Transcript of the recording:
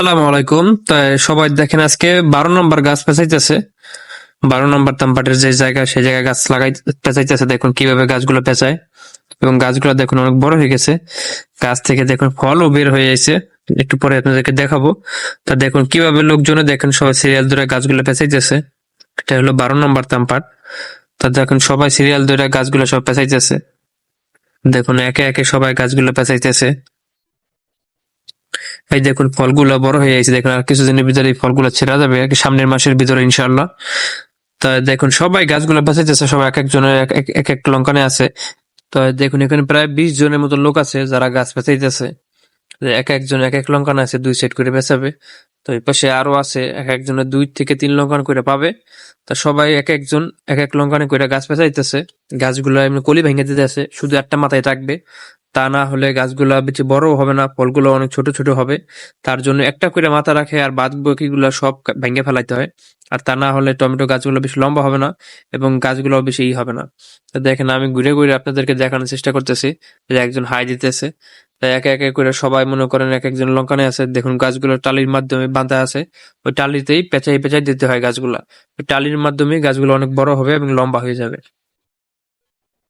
আসসালামু আলাইকুম। তাই সবাই দেখেন আজকে বারো নম্বর গাছ পেঁচাইতেছে। বারো নম্বর তামপাটের যে জায়গা, সেই জায়গায় গাছ লাগাই পেঁচাইতেছে। দেখুন কীভাবে গাছগুলো পেঁচায়। এবং গাছগুলো দেখুন অনেক বড় হয়ে গেছে। গাছ থেকে দেখুন ফলও বের হয়ে গেছে একটু পরে আপনাদেরকে দেখাবো। তা দেখুন কীভাবে লোকজনে দেখেন সবাই সিরিয়াল ধরে গাছগুলো পেঁচাইতেছে। এটা হলো বারো নম্বর তামপাট। তা দেখুন সবাই সিরিয়াল ধরে গাছগুলো সব পেঁচাইতেছে। দেখুন একে একে সবাই গাছগুলো পেঁচাইতেছে। এই দেখুন, ফলগুলো বড় হয়ে গেছে। দেখুন, আর কিছুদিনের ভিতরে এই ফলগুলো ছেড়া যাবে সামনের মাসের ভিতরে, ইনশাআল্লাহ। তা দেখুন, সবাই গাছগুলো বেঁচেছে সবাই এক একজনের এক এক- লঙ্কানে আছে। তো দেখুন, এখানে প্রায় বিশ জনের মতো লোক আছে যারা গাছ বেঁচাইতেছে। এক একজন এক এক লঙ্কান আছে, দুই সেট করে বেচাবে। তো এই পাশে আরও আছে, এক একজনের দুই থেকে তিন লঙ্কান করে পাবে। তা সবাই এক একজন এক এক লঙ্কানে করে গাছ পেঁচাইতেছে গাছগুলো এমনি কলি ভেঙে দিতেছে, শুধু একটা মাথায় থাকবে। তা না হলে গাছগুলা বেশি বড় হবে না, ফলগুলো অনেক ছোট ছোট হবে। তার জন্য একটা করে মাথা রাখে আর বাদ বাকিগুলো সব ভেঙে ফেলাইতে হয়। আর তা না হলে টমেটো গাছগুলো বেশি লম্বা হবে না এবং গাছগুলো বেশি ই হবে না। তো দেখেন, আমি ঘুরে ঘুরে আপনাদেরকে দেখানোর চেষ্টা করতেছি যে একজন হাই দিতেছে। তাই একে একে করে সবাই মনে করেন এক একজন লঙ্কানে আছে। দেখুন, গাছগুলো টালির মাধ্যমে বাঁধা আছে। ওই টালিতেই পেঁচাই পেঁচাই দিতে হয় গাছগুলা। ওই টালির মাধ্যমে গাছগুলো অনেক বড় হবে এবং লম্বা হয়ে যাবে।